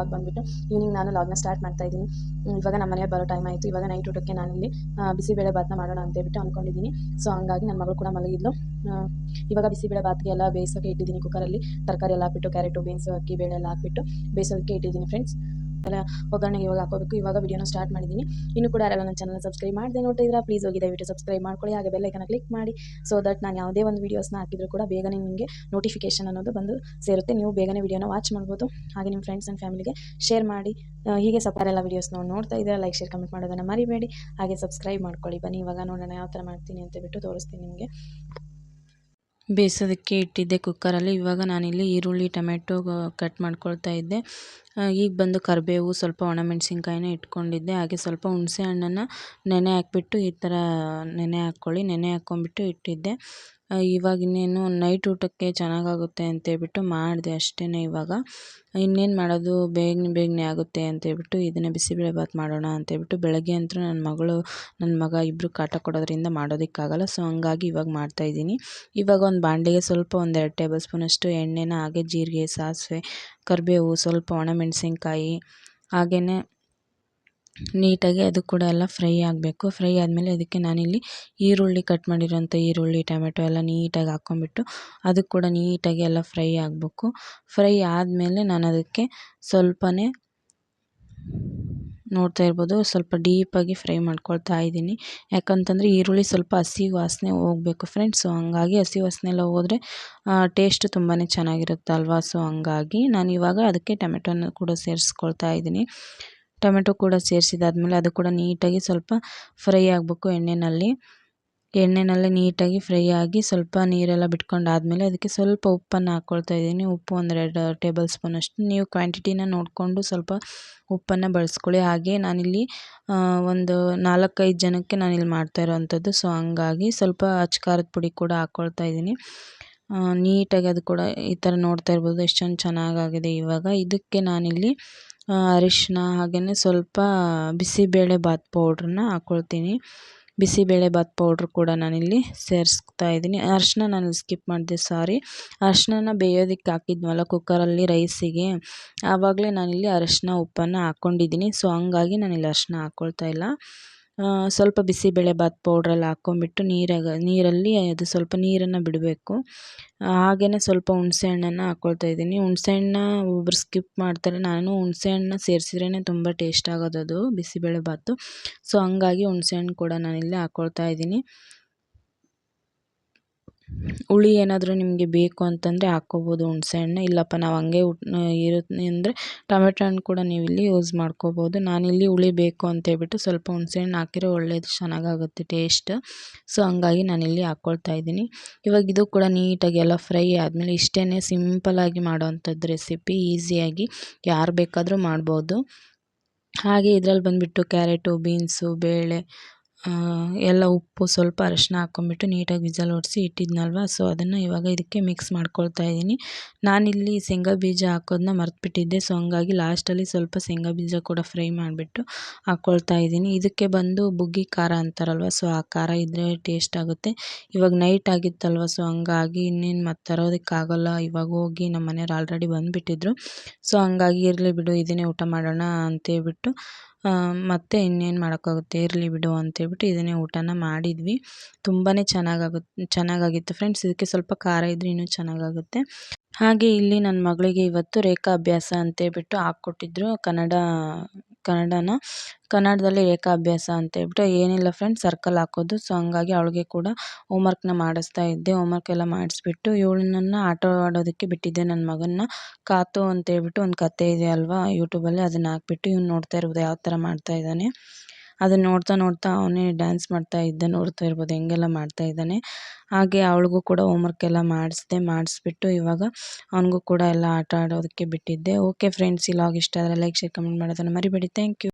Log ಬಂದುಬಿಟ್ಟು evening ನಾನು ಲಾಗ್ನ start ಮಾಡ್ತಾ ಇದ್ದೀನಿ. ಇವಾಗ ನಮ್ಮ ಮನೆಗೆ ಬರೋ ಟೈಮ್ ಆಯಿತು. ಇವಾಗ ನೈಟ್ ಊಟಕ್ಕೆ ನಾನು ಇಲ್ಲಿ ಬಿಸಿಬೇಳೆ ಭಾತ್ನ ಮಾಡೋಣ ಅಂತೇಳ್ಬಿಟ್ಟು ಅಂದ್ಕೊಂಡಿದ್ದೀನಿ ಸೊ ಹಂಗಾಗಿ ನನ್ನ ಮಗಳು ಕೂಡ ಮಲಗಿದ್ಲು. ಇವಾಗ ಬಿಸಿಬೇಳೆ ಭಾತ್ಗೆ ಎಲ್ಲ ಬೇಯಿಸೋಕೆ ಇಟ್ಟಿದ್ದೀನಿ ಕುಕ್ಕರಲ್ಲಿ ತರಕಾರಿ ಎಲ್ಲ ಹಾಕ್ಬಿಟ್ಟು ಕ್ಯಾರೆಟು ಬೀನ್ಸು ಅಕ್ಕಿ, ಬೇಳೆ ಎಲ್ಲ ಹಾಕ್ಬಿಟ್ಟು ಬೇಯಿಸೋದಕ್ಕೆ ಇಟ್ಟಿದ್ದೀನಿ ಫ್ರೆಂಡ್ಸ್ ಎಲ್ಲ ಒಗ್ಗರಣೆಗೆ ಇವಾಗ ಹಾಕೋಬೇಕು. ಇವಾಗ ವಿಡಿಯೋನ ಸ್ಟಾರ್ಟ್ ಮಾಡಿದ್ದೀನಿ ಇನ್ನು ಕೂಡ ಯಾರೆಲ್ಲ ನನ್ನ ಚಾನಲ್ ಸಬ್ಸ್ಕ್ರೈಬ್ ಮಾಡಿದೆ ನೋಡ್ತಾ ಇದ್ದೀರಾ ಪ್ಲೀಸ್ ಹೋಗಿ ದಯವಿಟ್ಟು ಸಬ್ಸ್ಕ್ರೈಬ್ ಮಾಡ್ಕೊಳ್ಳಿ. ಹಾಗೆ ಬೆಲ್ಲೈಕನ್ನ ಕ್ಲಿಕ್ ಮಾಡಿ. ಸೊ ದಟ್ ನಾನು ಯಾವುದೇ ಒಂದು ವೀಡಿಯೋಸ್ನ ಹಾಕಿದ್ರು ಕೂಡ ಬೇಗನೆ ನಿಮಗೆ ನೋಟಿಫಿಕೇಶನ್ ಅನ್ನೋದು ಬಂದು ಸೇರುತ್ತೆ. ನೀವು ಬೇಗನೆ ವೀಡಿಯೋನ ವಾಚ್ ಮಾಡ್ಬೋದು. ಹಾಗೆ ನಿಮ್ಮ ಫ್ರೆಂಡ್ಸ್ ಆ್ಯಂಡ್ ಫ್ಯಾಮಿಲಿಗೆ ಶೇರ್ ಮಾಡಿ. ಹೀಗೆ ಸಪೋರ್ ಎಲ್ಲ ವೀಡಿಯೋಸ್ ನೋಡಿ ನೋಡ್ತಾ ಇದ್ದೀರಾ ಲೈಕ್ ಶೇರ್ ಕಮೆಂಟ್ ಮಾಡೋದನ್ನು ಮರಿಬೇಡಿ. ಹಾಗೆ ಸಬ್ಸ್ಕ್ರೈಬ್ ಮಾಡ್ಕೊಳ್ಳಿ. ಬನ್ನಿ, ಇವಾಗ ನೋಡೋಣ ಯಾವ ಥರ ಮಾಡ್ತೀನಿ ಅಂತ ಬಿಟ್ಟು ತೋರಿಸ್ತೀನಿ ನಿಮಗೆ. ಬೇಯಿಸೋದಕ್ಕೆ ಇಟ್ಟಿದ್ದೆ ಕುಕ್ಕರಲ್ಲಿ ಇವಾಗ ನಾನಿಲ್ಲಿ ಈರುಳ್ಳಿ, ಟೊಮೆಟೊ ಕಟ್ ಮಾಡ್ಕೊಳ್ತಾ ಇದ್ದೆ. ಈಗ ಬಂದು ಕರಿಬೇವು, ಸ್ವಲ್ಪ ಒಣಮೆಣ್ಸಿನ್ಕಾಯಿನ ಇಟ್ಕೊಂಡಿದ್ದೆ. ಹಾಗೆ ಸ್ವಲ್ಪ ಹುಣಸೆ ಹಣ್ಣನ್ನು ನೆನೆ ಹಾಕ್ಬಿಟ್ಟು ಈ ಥರ ನೆನೆ ಹಾಕ್ಕೊಳ್ಳಿ. ನೆನೆ ಹಾಕ್ಕೊಂಬಿಟ್ಟು ಇಟ್ಟಿದ್ದೆ. ಇವಾಗ ಇನ್ನೇನು ನೈಟ್ ಊಟಕ್ಕೆ ಚೆನ್ನಾಗಾಗುತ್ತೆ ಅಂತೇಳ್ಬಿಟ್ಟು ಮಾಡಿದೆ ಅಷ್ಟೇ ಇವಾಗ. ಇನ್ನೇನು ಮಾಡೋದು? ಬೇಗನೆ ಬೇಗನೆ ಆಗುತ್ತೆ ಅಂತೇಳ್ಬಿಟ್ಟು ಇದನ್ನೇ ಬಿಸಿಬೇಳೆಭಾತ್ ಮಾಡೋಣ ಅಂತೇಳ್ಬಿಟ್ಟು ಬೆಳಗ್ಗೆ ಅಂತೂ ನನ್ನ ಮಗಳು, ನನ್ನ ಮಗ ಇಬ್ಬರು ಕಾಟ ಕೊಡೋದ್ರಿಂದ ಮಾಡೋದಕ್ಕಾಗಲ್ಲ. ಸೊ, ಹಂಗಾಗಿ ಇವಾಗ ಮಾಡ್ತಾಯಿದ್ದೀನಿ ಇವಾಗ ಒಂದು ಬಾಂಡಿಗೆ ಸ್ವಲ್ಪ ಒಂದೆರಡು ಟೇಬಲ್ ಸ್ಪೂನಷ್ಟು ಎಣ್ಣೆನ ಹಾಗೆ ಜೀರಿಗೆ, ಸಾಸಿವೆ, ಕರಿಬೇವು, ಸ್ವಲ್ಪ ಒಣಮೆಣಸಿನ್ಕಾಯಿ ಹಾಗೆಯೇ ನೀಟಾಗಿ ಅದು ಕೂಡ ಎಲ್ಲ ಫ್ರೈ ಆಗಬೇಕು. ಫ್ರೈ ಆದಮೇಲೆ ಅದಕ್ಕೆ ನಾನಿಲ್ಲಿ ಈರುಳ್ಳಿ ಕಟ್ ಮಾಡಿರೋಂಥ ಈರುಳ್ಳಿ, ಟೊಮೆಟೊ ಎಲ್ಲ ನೀಟಾಗಿ ಹಾಕ್ಕೊಂಬಿಟ್ಟು ಅದು ಕೂಡ ನೀಟಾಗಿ ಎಲ್ಲ ಫ್ರೈ ಆಗಬೇಕು. ಫ್ರೈ ಆದಮೇಲೆ ನಾನು ಅದಕ್ಕೆ ಸ್ವಲ್ಪನೇ ನೋಡ್ತಾ ಇರ್ಬೋದು. ಸ್ವಲ್ಪ ಡೀಪಾಗಿ ಫ್ರೈ ಮಾಡ್ಕೊಳ್ತಾ ಇದ್ದೀನಿ. ಯಾಕಂತಂದರೆ ಈರುಳ್ಳಿ ಸ್ವಲ್ಪ ಹಸಿ ವಾಸನೆ ಹೋಗಬೇಕು ಫ್ರೆಂಡ್ಸ್ ಸೊ ಹಂಗಾಗಿ ಹಸಿ ವಾಸನೆ ಎಲ್ಲ ಹೋದರೆ ಟೇಸ್ಟ್ ತುಂಬಾ ಅಲ್ವಾ? ಸೊ ಹಂಗಾಗಿ ನಾನು ಇವಾಗ ಅದಕ್ಕೆ ಟೊಮೆಟೊನ ಕೂಡ ಸೇರಿಸ್ಕೊಳ್ತಾ ಇದ್ದೀನಿ. ಟೊಮೆಟೊ ಕೂಡ ಸೇರಿಸಿದಾದ್ಮೇಲೆ ಅದು ಕೂಡ ನೀಟಾಗಿ ಸ್ವಲ್ಪ ಫ್ರೈ ಆಗಬೇಕು ಎಣ್ಣೆಯಲ್ಲಿ ಎಣ್ಣೆನಲ್ಲೇ ನೀಟಾಗಿ ಫ್ರೈ ಆಗಿ ಸ್ವಲ್ಪ ನೀರೆಲ್ಲ ಬಿಟ್ಕೊಂಡಾದಮೇಲೆ ಅದಕ್ಕೆ ಸ್ವಲ್ಪ ಉಪ್ಪನ್ನು ಹಾಕ್ಕೊಳ್ತಾ ಇದ್ದೀನಿ. ಉಪ್ಪು ಒಂದೆರಡು ಟೇಬಲ್ ಸ್ಪೂನ್ ಅಷ್ಟು. ನೀವು ಕ್ವಾಂಟಿಟಿನ ನೋಡಿಕೊಂಡು ಸ್ವಲ್ಪ ಉಪ್ಪನ್ನು ಬಳಸ್ಕೊಳ್ಳಿ. ಹಾಗೆ ನಾನಿಲ್ಲಿ ಒಂದು ನಾಲ್ಕೈದು ಜನಕ್ಕೆ ನಾನಿಲ್ಲಿ ಮಾಡ್ತಾ ಇರೋವಂಥದ್ದು. ಸೊ, ಹಂಗಾಗಿ ಸ್ವಲ್ಪ ಅಚ್ಚ ಖಾರದ ಪುಡಿ ಕೂಡ ಹಾಕ್ಕೊಳ್ತಾ ಇದ್ದೀನಿ. ನೀಟಾಗಿ ಅದು ಕೂಡ ಈ ಥರ ನೋಡ್ತಾ ಇರ್ಬೋದು. ಎಷ್ಟೊಂದು ಚೆನ್ನಾಗಾಗಿದೆ ಇವಾಗ. ಇದಕ್ಕೆ ನಾನಿಲ್ಲಿ ಅರಿಶಿನ ಹಾಗೆಯೇ ಸ್ವಲ್ಪ ಬಿಸಿಬೇಳೆ ಬಾತ್ ಪೌಡ್ರನ್ನ ಹಾಕ್ಕೊಳ್ತೀನಿ. ಬಿಸಿಬೇಳೆ ಬಾತ್ ಪೌಡ್ರ್ ಕೂಡ ನಾನಿಲ್ಲಿ ಸೇರಿಸ್ತಾ ಇದ್ದೀನಿ. ಅರಿಶಿನ ನಾನು ಸ್ಕಿಪ್ ಮಾಡಿದೆ ಸಾರಿ ಅರಿಶಿಣನ ಬೇಯೋದಕ್ಕೆ ಹಾಕಿದ್ವಲ್ಲ ಕುಕ್ಕರಲ್ಲಿ ರೈಸಿಗೆ ಆವಾಗಲೇ ನಾನಿಲ್ಲಿ ಅರಿಶಿನ ಉಪ್ಪನ್ನು ಹಾಕ್ಕೊಂಡಿದ್ದೀನಿ ಸೊ ಹಂಗಾಗಿ ನಾನಿಲ್ಲಿ ಅರಿಶಿನ ಹಾಕ್ಕೊಳ್ತಾ ಇಲ್ಲ. ಸ್ವಲ್ಪ ಬಿಸಿಬೇಳೆ ಬಾತ್ ಪೌಡ್ರೆಲ್ಲ ಹಾಕ್ಕೊಂಬಿಟ್ಟು ನೀರಾಗ ನೀರಲ್ಲಿ ಅದು ಸ್ವಲ್ಪ ನೀರನ್ನು ಬಿಡಬೇಕು. ಹಾಗೆಯೇ ಸ್ವಲ್ಪ ಹುಣಸೆ ಹಣ್ಣನ್ನು ಹಾಕ್ಕೊಳ್ತಾ ಇದ್ದೀನಿ. ಹುಣಸೆ ಹಣ್ಣ ಒಬ್ಬರು ಸ್ಕಿಪ್ ಮಾಡ್ತಾರೆ. ನಾನು ಹುಣಸೆ ಹಣ್ಣನ್ನ ಸೇರಿಸಿದ್ರೇ ತುಂಬ ಟೇಸ್ಟ್ ಆಗೋದು ಅದು ಬಿಸಿಬೇಳೆ ಬಾತು. ಸೊ ಹಂಗಾಗಿ ಹುಣಸೆ ಹಣ್ಣು ಕೂಡ ನಾನಿಲ್ಲಿ ಹಾಕ್ಕೊಳ್ತಾ ಇದ್ದೀನಿ. ಹುಳಿ ಏನಾದರೂ ನಿಮಗೆ ಬೇಕು ಅಂತಂದರೆ ಹಾಕ್ಕೋಬೋದು. ಹುಣಸೆ ಹಣ್ಣು. ಇಲ್ಲಪ್ಪ, ನಾವು ಹಂಗೆ ಇರುತ್ತೆ ಅಂದರೆ ಟೊಮೆಟೊ ಹಣ್ಣು ಕೂಡ ಇಲ್ಲಿ ಯೂಸ್ ಮಾಡ್ಕೋಬೋದು. ನಾನಿಲ್ಲಿ ಹುಳಿ ಬೇಕು ಅಂತೇಳ್ಬಿಟ್ಟು ಸ್ವಲ್ಪ ಹುಣಸೆ ಹಣ್ಣು ಹಾಕಿದ್ರೆ ಒಳ್ಳೇದು, ಚೆನ್ನಾಗಾಗುತ್ತೆ ಟೇಸ್ಟ್ ಸೊ ಹಂಗಾಗಿ ಇಲ್ಲಿ ಹಾಕ್ಕೊಳ್ತಾ ಇದ್ದೀನಿ. ಇವಾಗ ಇದು ಕೂಡ ನೀಟಾಗಿ ಎಲ್ಲ ಫ್ರೈ ಆದಮೇಲೆ ಇಷ್ಟೇ ಸಿಂಪಲ್ಲಾಗಿ ಮಾಡೋವಂಥದ್ದು ರೆಸಿಪಿ ಈಸಿಯಾಗಿ ಯಾರು ಬೇಕಾದರೂ ಮಾಡ್ಬೋದು. ಹಾಗೆ ಇದ್ರಲ್ಲಿ ಬಂದುಬಿಟ್ಟು ಕ್ಯಾರೆಟು ಬೀನ್ಸು ಬೇಳೆ ಎಲ್ಲ ಉಪ್ಪು ಸ್ವಲ್ಪ ಅರಿಶಿನ ಹಾಕ್ಕೊಂಬಿಟ್ಟು ನೀಟಾಗಿ ವಿಸಲ್ ಹೊಡೆಸಿ ಇಟ್ಟಿದ್ನಲ್ವ? ಸೊ ಅದನ್ನು ಇವಾಗ ಇದಕ್ಕೆ ಮಿಕ್ಸ್ ಮಾಡ್ಕೊಳ್ತಾ ಇದ್ದೀನಿ. ನಾನಿಲ್ಲಿ ಶೇಂಗಾ ಬೀಜ ಹಾಕೋದನ್ನ ಮರ್ತ್ಬಿಟ್ಟಿದ್ದೆ. ಸೊ ಹಂಗಾಗಿ ಲಾಸ್ಟಲ್ಲಿ ಸ್ವಲ್ಪ ಶೇಂಗಾ ಬೀಜ ಕೂಡ ಫ್ರೈ ಮಾಡಿಬಿಟ್ಟು ಹಾಕ್ಕೊಳ್ತಾ ಇದ್ದೀನಿ. ಇದಕ್ಕೆ ಬಂದು ಬುಗ್ಗಿ ಖಾರ ಅಂತಾರಲ್ವ? ಸೊ ಆ ಖಾರ ಇದ್ದರೆ ಟೇಸ್ಟ್ ಆಗುತ್ತೆ. ಇವಾಗ ನೈಟ್ ಆಗಿತ್ತಲ್ವ? ಸೊ ಹಂಗಾಗಿ ಇನ್ನೇನು ಮತ್ತೆ ತರೋದಕ್ಕಾಗಲ್ಲ ಇವಾಗ ಹೋಗಿ ನಮ್ಮ ಮನೆಯವ್ರು ಆಲ್ರೆಡಿ ಬಂದುಬಿಟ್ಟಿದ್ರು. ಸೊ ಹಂಗಾಗಿ ಇರಲಿ ಬಿಡು, ಇದನ್ನೇ ಊಟ ಮಾಡೋಣ ಅಂತೇಳ್ಬಿಟ್ಟು ಮತ್ತೆ ಇನ್ನೇನು ಮಾಡೋಕ್ಕಾಗುತ್ತೆ? ಇರಲಿ ಬಿಡು ಅಂತೇಳ್ಬಿಟ್ಟು ಇದನ್ನೇ ಊಟನ ಮಾಡಿದ್ವಿ. ತುಂಬಾ ಚೆನ್ನಾಗಾಗುತ್ತೆ ಚೆನ್ನಾಗಾಗಿತ್ತು ಫ್ರೆಂಡ್ಸ್. ಇದಕ್ಕೆ ಸ್ವಲ್ಪ ಖಾರ ಇದ್ದರೆ ಇನ್ನೂ ಚೆನ್ನಾಗಾಗುತ್ತೆ. ಹಾಗೆ ಇಲ್ಲಿ ನನ್ನ ಮಗಳಿಗೆ ಇವತ್ತು ರೇಖಾ ಅಭ್ಯಾಸ ಅಂತೇಳ್ಬಿಟ್ಟು ಹಾಕ್ಕೊಟ್ಟಿದ್ರು. ಕನ್ನಡ ಕನ್ನಡನ. ಕನ್ನಡದಲ್ಲಿ ರೇಖಾಭ್ಯಾಸ ಅಂತ ಹೇಳ್ಬಿಟ್ಟು ಏನಿಲ್ಲ ಫ್ರೆಂಡ್ಸ್ ಸರ್ಕಲ್ ಹಾಕೋದು. ಸೊ ಹಂಗಾಗಿ ಅವಳಿಗೆ ಕೂಡ ಹೋಮ್ವರ್ಕ್ನ ಮಾಡಿಸ್ತಾ ಇದ್ದೆ. ಹೋಮ್ವರ್ಕ್ ಎಲ್ಲ ಮಾಡಿಸ್ಬಿಟ್ಟು ಇವಳನ್ನ ಆಟ ಆಡೋದಕ್ಕೆ ಬಿಟ್ಟಿದ್ದೆ ನನ್ನ ಮಗನ್ನ. ಕಾತು ಅಂತ ಹೇಳ್ಬಿಟ್ಟು ಒಂದು ಕತೆ ಇದೆ ಅಲ್ವಾ ಯೂಟ್ಯೂಬಲ್ಲಿ ಅದನ್ನು ಹಾಕ್ಬಿಟ್ಟು ಇವ್ನು ನೋಡ್ತಾ ಇರ್ಬೋದು ಯಾವ ಥರ ಮಾಡ್ತಾ ಇದ್ದಾನೆ. ಅದನ್ನ ನೋಡ್ತಾ ನೋಡ್ತಾ ಅವನೇ ಡ್ಯಾನ್ಸ್ ಮಾಡ್ತಾ ಇದ್ದ ನೋಡ್ತಾ ಇರ್ಬೋದು, ಹೆಂಗೆಲ್ಲ ಮಾಡ್ತಾ ಇದ್ದಾನೆ. ಹಾಗೆ ಅವಳಿಗೂ ಕೂಡ ಹೋಮ್ವರ್ಕ್ ಎಲ್ಲ ಮಾಡಿಸ್ದೆ, ಮಾಡಿಸ್ಬಿಟ್ಟು ಇವಾಗ ಅವನಿಗೂ ಕೂಡ ಎಲ್ಲ ಆಟ ಆಡೋದಕ್ಕೆ ಬಿಟ್ಟಿದ್ದೆ. ಓಕೆ ಫ್ರೆಂಡ್ಸ್ ಈ ಲಾಗ್ ಇಷ್ಟ ಆದರೆ ಲೈಕ್ ಶೇರ್ ಕಮೆಂಟ್ ಮಾಡೋದನ್ನು ಮರಿಬೇಡಿ. Thank you